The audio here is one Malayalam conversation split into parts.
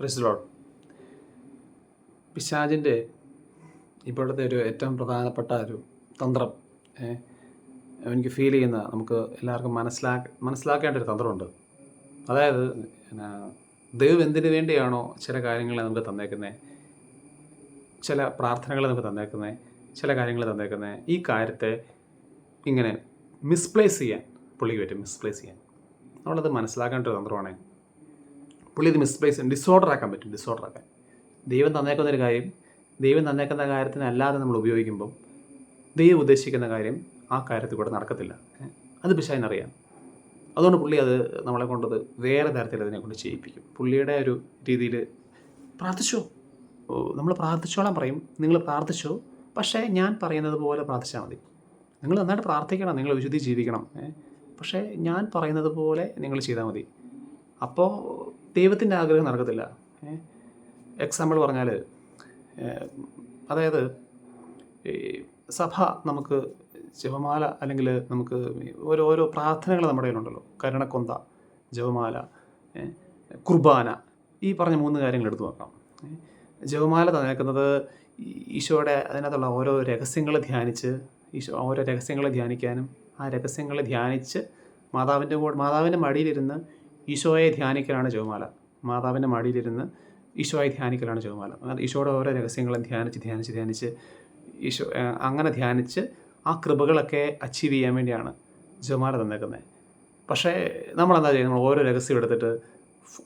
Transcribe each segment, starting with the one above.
പ്രസിലോഡ് പിശാജിന്റെ ഇപ്പോഴത്തെ ഒരു ഏറ്റവും പ്രധാനപ്പെട്ട ഒരു തന്ത്രം എനിക്ക് ഫീൽ ചെയ്യുന്ന നമുക്ക് എല്ലാവർക്കും മനസ്സിലാക്ക മനസ്സിലാക്കേണ്ട ഒരു തന്ത്രമുണ്ട്. അതായത് ദൈവം എന്തിനു വേണ്ടിയാണോ ചില കാര്യങ്ങളെ നമുക്ക് തന്നേക്കുന്നത് ചില പ്രാർത്ഥനകളെ നമുക്ക് തന്നേക്കുന്നത് ചില കാര്യങ്ങൾ തന്നേക്കുന്നത് ഈ കാര്യത്തെ ഇങ്ങനെ മിസ്പ്ലേസ് ചെയ്യാൻ പുള്ളിക്ക് പറ്റും മിസ്പ്ലേസ് ചെയ്യാൻ. നമ്മളത് മനസ്സിലാക്കേണ്ട ഒരു തന്ത്രമാണ്. പുള്ളി ഇത് മിസ്പ്ലേസ് ഡിസോർഡർ ആക്കാൻ പറ്റും ഡിസോർഡർ ആക്കാൻ. ദൈവം തന്നേക്കുന്ന ഒരു കാര്യം ദൈവം തന്നേക്കുന്ന കാര്യത്തിനല്ലാതെ നമ്മൾ ഉപയോഗിക്കുമ്പം ദൈവം ഉദ്ദേശിക്കുന്ന കാര്യം ആ കാര്യത്തിൽ കൂടെ നടക്കത്തില്ല. അത് അത് പിശാനറിയാം അതുകൊണ്ട് പുള്ളി അത് നമ്മളെ കൊണ്ടത് വേറെ തരത്തിൽ അതിനെ കൊണ്ട് ചെയ്യിപ്പിക്കും. പുള്ളിയുടെ ഒരു രീതിയിൽ പ്രാർത്ഥിച്ചോ? നമ്മൾ പ്രാർത്ഥിച്ചോളാൻ പറയും. നിങ്ങൾ പ്രാർത്ഥിച്ചോ? പക്ഷേ ഞാൻ പറയുന്നത് പോലെ പ്രാർത്ഥിച്ചാൽ മതി. നിങ്ങൾ നന്നായിട്ട് പ്രാർത്ഥിക്കണം നിങ്ങൾ വിശുദ്ധി ജീവിക്കണം. പക്ഷേ ഞാൻ പറയുന്നത് പോലെ നിങ്ങൾ ചെയ്താൽ മതി. അപ്പോൾ ദൈവത്തിന്റെ ആഗ്രഹം നടക്കത്തില്ല. എക്സാമ്പിൾ പറഞ്ഞാൽ അതായത് സഭ നമുക്ക് ജപമാല അല്ലെങ്കിൽ നമുക്ക് ഓരോ ഓരോ പ്രാർത്ഥനകൾ നമ്മുടെ കയ്യിലുണ്ടല്ലോ. കരുണക്കൊന്ത ജപമാല കുർബാന ഈ പറഞ്ഞ മൂന്ന് കാര്യങ്ങൾ എടുത്തു നോക്കാം. ജപമാല തന്നേക്കുന്നത് ഈശോയുടെ അതിനകത്തുള്ള ഓരോ രഹസ്യങ്ങൾ ധ്യാനിച്ച് ഈശോ ഓരോ രഹസ്യങ്ങൾ ധ്യാനിക്കാനും ആ രഹസ്യങ്ങൾ ധ്യാനിച്ച് മാതാവിന്റെ കൂടെ മാതാവിന്റെ മടിയിലിരുന്ന് ഈശോയെ ധ്യാനിക്കലാണ് ജപമാല. മാതാവിന്റെ മടിയിലിരുന്ന് ഈശോയെ ധ്യാനിക്കലാണ് ജപമാല. ഈശോയുടെ ഓരോ രഹസ്യങ്ങളും ധ്യാനിച്ച് ധ്യാനിച്ച് ധ്യാനിച്ച് ഈശോ അങ്ങനെ ധ്യാനിച്ച് ആ കൃപകളൊക്കെ അച്ചീവ് ചെയ്യാൻ വേണ്ടിയാണ് ജപമാല തന്നേക്കുന്നത് പക്ഷേ നമ്മളെന്താ ചെയ്യുക? നമ്മൾ ഓരോ രഹസ്യം എടുത്തിട്ട്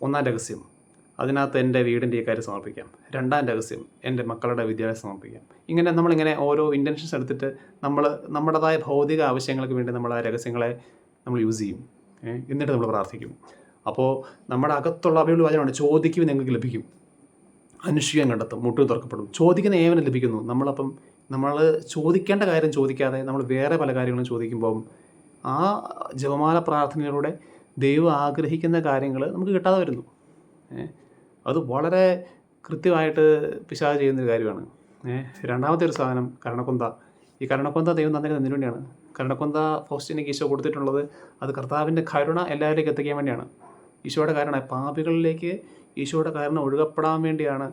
ഒന്നാം രഹസ്യം അതിനകത്ത് എന്റെ വീടിന്റെ ഈ കാര്യം സമർപ്പിക്കാം. രണ്ടാം രഹസ്യം എന്റെ മക്കളുടെ വിദ്യാഭ്യാസം സമർപ്പിക്കാം. ഇങ്ങനെ നമ്മളിങ്ങനെ ഓരോ ഇന്റൻഷൻസ് എടുത്തിട്ട് നമ്മൾ നമ്മുടേതായ ഭൗതിക ആവശ്യങ്ങൾക്ക് വേണ്ടി നമ്മൾ ആ രഹസ്യങ്ങളെ നമ്മൾ യൂസ് ചെയ്യും. എന്നിട്ട് നമ്മൾ പ്രാർത്ഥിക്കും. അപ്പോൾ നമ്മുടെ അകത്തുള്ള അവയുള്ള വചനമാണ് ചോദിക്കും നിങ്ങൾക്ക് ലഭിക്കും. അനുഷ്ഠിക്കാൻ കണ്ടെത്തും മുട്ടും തുറക്കപ്പെടും. ചോദിക്കുന്ന ഏവനും ലഭിക്കുന്നു? നമ്മളപ്പം നമ്മൾ ചോദിക്കേണ്ട കാര്യം ചോദിക്കാതെ നമ്മൾ വേറെ പല കാര്യങ്ങളും ചോദിക്കുമ്പോൾ ആ ജപമാല പ്രാർത്ഥനയിലൂടെ ദൈവം ആഗ്രഹിക്കുന്ന കാര്യങ്ങൾ നമുക്ക് കിട്ടാതെ വരുന്നു. അത് വളരെ കൃത്യമായിട്ട് പിശാച് ചെയ്യുന്നൊരു കാര്യമാണ്? രണ്ടാമത്തെ ഒരു സാധനം കരണക്കൊന്ത. ഈ കരണക്കൊന്ത ദൈവം തന്നേക്കുന്നത് എന്തിനു വേണ്ടിയാണ് കരണക്കൊന്ത ഫൗസ്റ്റിനിക്ക് ഈശോ കൊടുത്തിട്ടുള്ളത് അത് കർത്താവിന്റെ കരുണ എല്ലാവരിലേക്ക് എത്തിക്കാൻ വേണ്ടിയാണ്. ഈശോയുടെ കാരണം പാപികളിലേക്ക് ഈശോയുടെ കാരണം ഒഴുകപ്പെടാൻ വേണ്ടിയാണ്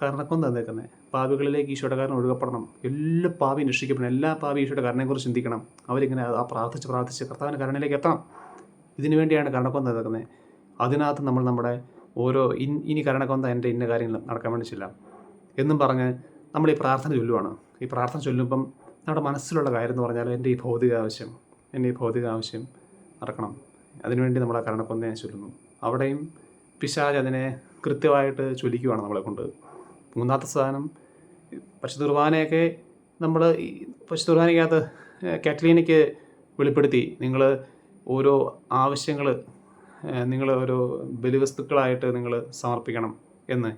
കാരണക്കൊന്ന് തന്നേക്കുന്നത്. പാപികളിലേക്ക് ഈശോയുടെ കാരണം ഒഴുകപ്പെടണം. എല്ലാ പാപി രക്ഷിക്കപ്പെടണം. എല്ലാ പാപി ഈശോയുടെ കാരണയെക്കുറിച്ച് ചിന്തിക്കണം. അവരിങ്ങനെ ആ പ്രാർത്ഥിച്ച് പ്രാർത്ഥിച്ച് കർത്താവിന്റെ കരണയിലേക്ക് എത്തണം ഇതിനു വേണ്ടിയാണ് കരണക്കൊന്ന് തന്നേക്കുന്നത്. അതിനകത്ത് നമ്മൾ നമ്മുടെ ഓരോ ഇൻ ഇനി കരണക്കൊന്ന എന്റെ ഇന്ന കാര്യങ്ങൾ നടക്കാൻ വേണ്ടി ചെല്ലാം. എന്നും പറഞ്ഞ് നമ്മൾ ഈ പ്രാർത്ഥന ചൊല്ലുവാണ്. ഈ പ്രാർത്ഥന ചൊല്ലുമ്പം നമ്മുടെ മനസ്സിലുള്ള കാര്യം എന്ന് പറഞ്ഞാൽ എന്റെ ഈ ഭൗതിക ആവശ്യം എന്റെ ഈ ഭൗതിക ആവശ്യം നടക്കണം അതിനുവേണ്ടി നമ്മൾ ആ കരുണക്കൊന്നയെ ചൊല്ലുന്നു. അവിടെയും പിശാജ് അതിനെ കൃത്യമായിട്ട് ചൊല്ലിക്കുവാണ് നമ്മളെ കൊണ്ട്. മൂന്നാമത്തെ സാധനം പശു കുർബാനയൊക്കെ നമ്മൾ പശു കുർബാനയ്ക്കകത്ത് കാറ്റലീനയ്ക്ക് വെളിപ്പെടുത്തി. നിങ്ങൾ ഓരോ ആവശ്യങ്ങൾ നിങ്ങൾ ഓരോ ബലിവസ്തുക്കളായിട്ട് നിങ്ങൾ സമർപ്പിക്കണം എന്ന്.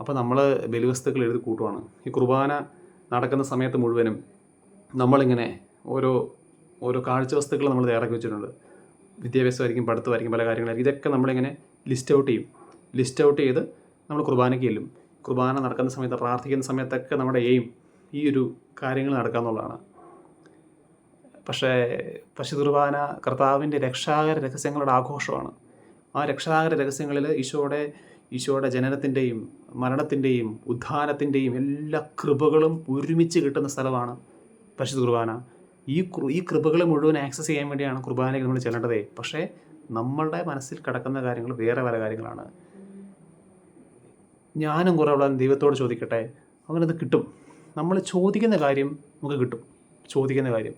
അപ്പോൾ നമ്മൾ ബലിവസ്തുക്കൾ എഴുതി കൂട്ടുവാണ്. ഈ കുർബാന നടക്കുന്ന സമയത്ത് മുഴുവനും നമ്മളിങ്ങനെ ഓരോ ഓരോ കാഴ്ച വസ്തുക്കൾ നമ്മൾ തയ്യാറാക്കി വെച്ചിട്ടുണ്ട്. വിദ്യാഭ്യാസമായിരിക്കും പഠിത്തമായിരിക്കും പല കാര്യങ്ങളായിരിക്കും. ഇതൊക്കെ നമ്മളിങ്ങനെ ലിസ്റ്റ് ഔട്ട് ചെയ്യും. ലിസ്റ്റ് ഔട്ട് ചെയ്ത് നമ്മൾ കുർബാനയ്ക്ക് ചെല്ലും. കുർബാന നടക്കുന്ന സമയത്ത് പ്രാർത്ഥിക്കുന്ന സമയത്തൊക്കെ നമ്മുടെ എയിം ഈ ഒരു കാര്യങ്ങൾ നടക്കുക എന്നുള്ളതാണ്. പക്ഷേ പശു കുർബാന കർത്താവിന്റെ രക്ഷാകര രഹസ്യങ്ങളുടെ ആഘോഷമാണ്. ആ രക്ഷാകര രഹസ്യങ്ങളിൽ ഈശോയുടെ ഈശോയുടെ ജനനത്തിന്റെയും മരണത്തിന്റെയും ഉദ്ധാനത്തിന്റെയും എല്ലാ കൃപകളും ഒരുമിച്ച് കിട്ടുന്ന സ്ഥലമാണ് പശു കുർബാന ഈ ഈ കൃപകൾ മുഴുവൻ ആക്സസ് ചെയ്യാൻ വേണ്ടിയാണ് കുർബാനയ്ക്ക് നമ്മൾ ചെല്ലേണ്ടതേ. പക്ഷേ നമ്മളുടെ മനസ്സിൽ കിടക്കുന്ന കാര്യങ്ങൾ വേറെ പല കാര്യങ്ങളാണ്. ഞാനും കുറേ ഉള്ള ദൈവത്തോട് ചോദിക്കട്ടെ? അങ്ങനെ അത് കിട്ടും. നമ്മൾ ചോദിക്കുന്ന കാര്യം നമുക്ക് കിട്ടും. ചോദിക്കുന്ന കാര്യം.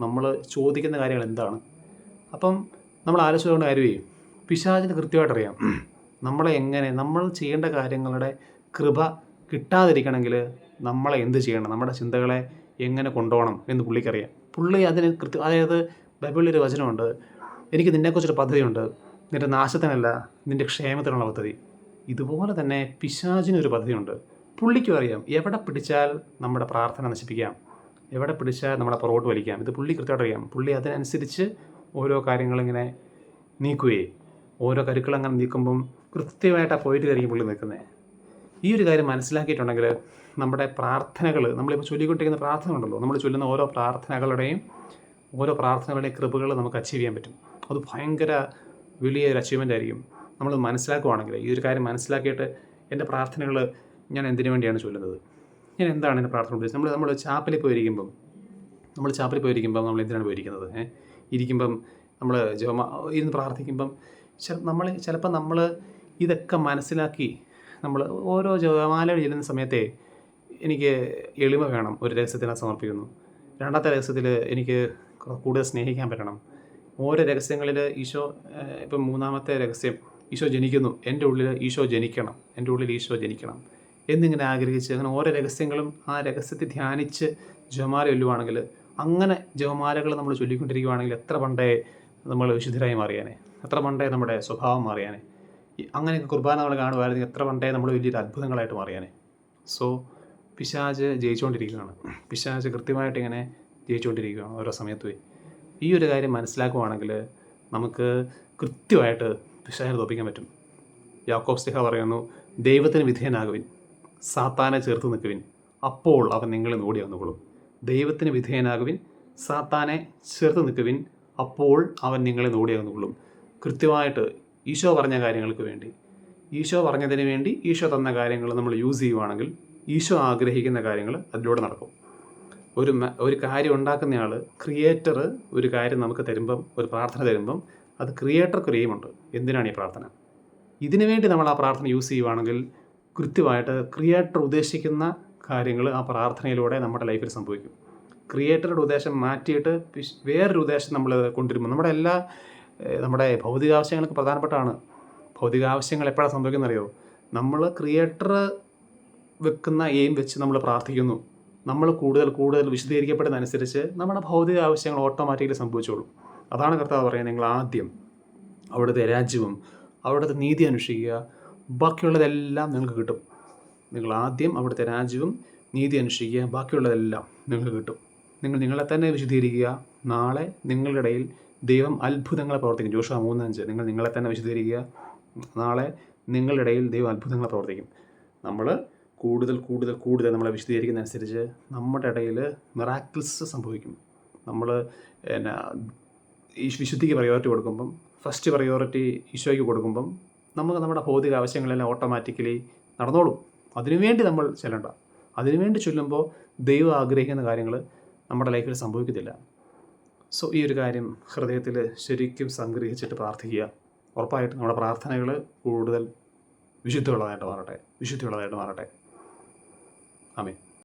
നമ്മൾ ചോദിക്കുന്ന കാര്യങ്ങൾ എന്താണ്? അപ്പം നമ്മൾ ആലോചിച്ചുകൊണ്ട് കാര്യമേ പിശാചിന് കൃത്യമായിട്ട് അറിയാം. നമ്മളെ എങ്ങനെ നമ്മൾ ചെയ്യേണ്ട കാര്യങ്ങളുടെ കൃപ കിട്ടാതിരിക്കണമെങ്കിൽ നമ്മളെ എന്ത് ചെയ്യണം? നമ്മുടെ ചിന്തകളെ എങ്ങനെ കൊണ്ടുപോകണം എന്ന് പുള്ളിക്കറിയാം പുള്ളി അതിന് കൃത്യം അതായത് ബൈബിളിൽ ഒരു വചനമുണ്ട് എനിക്ക് നിന്നെക്കുറിച്ചൊരു പദ്ധതിയുണ്ട് നിന്റെ നാശത്തിനല്ല നിന്റെ ക്ഷേമത്തിനുള്ള പദ്ധതി. ഇതുപോലെ തന്നെ പിശാചിനൊരു പദ്ധതിയുണ്ട്. പുള്ളിക്കും അറിയാം എവിടെ പിടിച്ചാൽ നമ്മുടെ പ്രാർത്ഥന നശിപ്പിക്കാം എവിടെ പിടിച്ചാൽ നമ്മളെ പുറകോട്ട് വലിക്കാം. ഇത് പുള്ളി കൃത്യമായിട്ട് അറിയാം. പുള്ളി അതിനനുസരിച്ച് ഓരോ കാര്യങ്ങളിങ്ങനെ നീക്കുകയെ ഓരോ കരുക്കളങ്ങനെ നീക്കുമ്പം കൃത്യമായിട്ട് ആ പോയിട്ട് ആയിരിക്കും പുള്ളി നിൽക്കുന്നത് ഈ ഒരു കാര്യം മനസ്സിലാക്കിയിട്ടുണ്ടെങ്കിൽ നമ്മുടെ പ്രാർത്ഥനകൾ നമ്മളിപ്പോൾ ചൊല്ലിക്കൊണ്ടിരിക്കുന്ന പ്രാർത്ഥന ഉണ്ടല്ലോ നമ്മൾ ചൊല്ലുന്ന ഓരോ പ്രാർത്ഥനകളുടെയും ഓരോ പ്രാർത്ഥനകളുടെയും കൃപകൾ നമുക്ക് അച്ചീവ് ചെയ്യാൻ പറ്റും. അത് ഭയങ്കര വലിയൊരു അച്ചീവ്മെന്റ് ആയിരിക്കും. നമ്മൾ മനസ്സിലാക്കുവാണെങ്കിൽ ഈ ഒരു കാര്യം മനസ്സിലാക്കിയിട്ട് എന്റെ പ്രാർത്ഥനകൾ ഞാൻ എന്തിനു വേണ്ടിയാണ് ചൊല്ലുന്നത്? ഞാൻ എന്താണ് എന്റെ പ്രാർത്ഥന ഉദ്ദേശിച്ചത്? നമ്മൾ നമ്മൾ ചാപ്പലിൽ പോയിരിക്കുമ്പം നമ്മൾ ചാപ്പലിൽ പോയിരിക്കുമ്പം നമ്മൾ എന്തിനാണ് പോയിരിക്കുന്നത്? ഇരിക്കുമ്പം നമ്മൾ ജപമാ ഇരുന്ന് പ്രാർത്ഥിക്കുമ്പം നമ്മൾ ചിലപ്പോൾ നമ്മൾ ഇതൊക്കെ മനസ്സിലാക്കി നമ്മൾ ഓരോ ജപമാല ചെല്ലുന്ന സമയത്തെ എനിക്ക് എളിമ വേണം ഒരു രഹസ്യത്തിനെ സമർപ്പിക്കുന്നു. രണ്ടാമത്തെ രഹസ്യത്തിൽ എനിക്ക് കൂടുതൽ സ്നേഹിക്കാൻ പറ്റണം. ഓരോ രഹസ്യങ്ങളിൽ ഈശോ ഇപ്പം മൂന്നാമത്തെ രഹസ്യം ഈശോ ജനിക്കുന്നു എന്റെ ഉള്ളിൽ ഈശോ ജനിക്കണം എന്റെ ഉള്ളിൽ ഈശോ ജനിക്കണം എന്നിങ്ങനെ ആഗ്രഹിച്ച് അങ്ങനെ ഓരോ രഹസ്യങ്ങളും ആ രഹസ്യത്തെ ധ്യാനിച്ച് ജപമാല ചൊല്ലുവാണെങ്കിൽ അങ്ങനെ ജപമാലകൾ നമ്മൾ ചൊല്ലിക്കൊണ്ടിരിക്കുകയാണെങ്കിൽ എത്ര പണ്ടേ നമ്മൾ വിശുദ്ധരായി മാറിയാനെ എത്ര പണ്ടേ നമ്മുടെ സ്വഭാവം മാറിയാനെ. അങ്ങനെയൊക്കെ കുർബാന നമ്മൾ കാണുമായിരുന്നെങ്കിൽ എത്ര പണ്ടേ നമ്മൾ വലിയൊരു അത്ഭുതങ്ങളായിട്ട് മാറിയാനെ. സോ പിശാജ് ജയിച്ചുകൊണ്ടിരിക്കുകയാണ്. പിശാജ് കൃത്യമായിട്ട് ഇങ്ങനെ ജയിച്ചുകൊണ്ടിരിക്കുകയാണ് ഓരോ സമയത്തും. ഈ ഒരു കാര്യം മനസ്സിലാക്കുവാണെങ്കിൽ നമുക്ക് കൃത്യമായിട്ട് പിശാജിനെ തോപ്പിക്കാൻ പറ്റും. യാക്കോബ് സ്ലിഹ പറയുന്നു ദൈവത്തിന് വിധേയനാകുവിൻ സാത്താനെ ചേർത്ത് നിൽക്കുവിൻ അപ്പോൾ അവൻ നിങ്ങളെ ഓടി വന്നുകൊള്ളും. ദൈവത്തിന് വിധേയനാകുവിൻ സാത്താനെ ചേർത്ത് നിൽക്കുവിൻ അപ്പോൾ അവൻ നിങ്ങളെ ഓടി വന്നുകൊള്ളും. കൃത്യമായിട്ട് ഈശോ പറഞ്ഞ കാര്യങ്ങൾക്ക് വേണ്ടി. ഈശോ പറഞ്ഞതിന് വേണ്ടി ഈശോ തന്ന കാര്യങ്ങൾ നമ്മൾ യൂസ് ചെയ്യുവാണെങ്കിൽ ഈശോ ആഗ്രഹിക്കുന്ന കാര്യങ്ങൾ അതിലൂടെ നടക്കും. ഒരു ഒരു കാര്യം ഉണ്ടാക്കുന്നയാൾ ക്രിയേറ്റർ ഒരു കാര്യം നമുക്ക് തരുമ്പം ഒരു പ്രാർത്ഥന തരുമ്പം അത് ക്രിയേറ്റർക്ക് ഒരു എയിമുണ്ട് എന്തിനാണ് ഈ പ്രാർത്ഥന? ഇതിനു വേണ്ടി നമ്മൾ ആ പ്രാർത്ഥന യൂസ് ചെയ്യുവാണെങ്കിൽ കൃത്യമായിട്ട് ക്രിയേറ്റർ ഉദ്ദേശിക്കുന്ന കാര്യങ്ങൾ ആ പ്രാർത്ഥനയിലൂടെ നമ്മുടെ ലൈഫിൽ സംഭവിക്കും. ക്രിയേറ്ററുടെ ഉദ്ദേശം മാറ്റിയിട്ട് വേറൊരു ഉദ്ദേശം നമ്മൾ കൊണ്ടുവരുമ്പോൾ നമ്മുടെ എല്ലാ നമ്മുടെ ഭൗതികാവശ്യങ്ങൾക്ക് പ്രധാനപ്പെട്ടാണ്. ഭൗതികാവശ്യങ്ങൾ എപ്പോഴാണ് സംഭവിക്കുന്നത് അറിയോ? നമ്മൾ ക്രിയേറ്റർ വെക്കുന്ന എയിം വെച്ച് നമ്മൾ പ്രാർത്ഥിക്കുന്നു. നമ്മൾ കൂടുതൽ കൂടുതൽ വിശദീകരിക്കപ്പെടുന്ന അനുസരിച്ച് നമ്മുടെ ഭൗതിക ആവശ്യങ്ങൾ ഓട്ടോമാറ്റിക്കലി സംഭവിച്ചോളും. അതാണ് കർത്താവ് പറയുന്നത് നിങ്ങൾ ആദ്യം അവിടുത്തെ രാജ്യവും അവിടുത്തെ നീതി അനുഷ്ഠിക്കുക. ബാക്കിയുള്ളതെല്ലാം നിങ്ങൾക്ക് കിട്ടും. നിങ്ങൾ ആദ്യം അവിടുത്തെ രാജ്യവും നീതി അനുഷ്ഠിക്കുക. ബാക്കിയുള്ളതെല്ലാം നിങ്ങൾക്ക് കിട്ടും. നിങ്ങൾ നിങ്ങളെ തന്നെ വിശദീകരിക്കുക. നാളെ നിങ്ങളുടെ ഇടയിൽ ദൈവം അത്ഭുതങ്ങളെ പ്രവർത്തിക്കും. ജോഷ മൂന്നഞ്ച് നിങ്ങൾ നിങ്ങളെ തന്നെ വിശദീകരിക്കുക നാളെ നിങ്ങളുടെ ഇടയിൽ ദൈവം അത്ഭുതങ്ങളെ പ്രവർത്തിക്കും. നമ്മൾ കൂടുതൽ കൂടുതൽ കൂടുതൽ നമ്മളെ വിശദീകരിക്കുന്ന അനുസരിച്ച് നമ്മുടെ ഇടയിൽ മിറാക്കിൾസ് സംഭവിക്കും. നമ്മൾ എന്നാ ഈ വിശുദ്ധിക്ക് പ്രയോറിറ്റി കൊടുക്കുമ്പം ഫസ്റ്റ് പ്രയോറിറ്റി ഈശോയ്ക്ക് കൊടുക്കുമ്പം നമുക്ക് നമ്മുടെ ഭൗതിക ആവശ്യങ്ങളെല്ലാം ഓട്ടോമാറ്റിക്കലി നടന്നോളും. അതിനുവേണ്ടി നമ്മൾ ചെല്ലണ്ട. അതിനുവേണ്ടി ചൊല്ലുമ്പോൾ ദൈവം ആഗ്രഹിക്കുന്ന കാര്യങ്ങൾ നമ്മുടെ ലൈഫിൽ സംഭവിക്കത്തില്ല. സോ ഈ ഒരു കാര്യം ഹൃദയത്തിൽ ശരിക്കും സംഗ്രഹിച്ചിട്ട് പ്രാർത്ഥിക്കുക. ഉറപ്പായിട്ടും നമ്മുടെ പ്രാർത്ഥനകൾ കൂടുതൽ വിശുദ്ധിയുള്ളതായിട്ട് മാറട്ടെ. വിശുദ്ധിയുള്ളതായിട്ട് മാറട്ടെ. ആമേ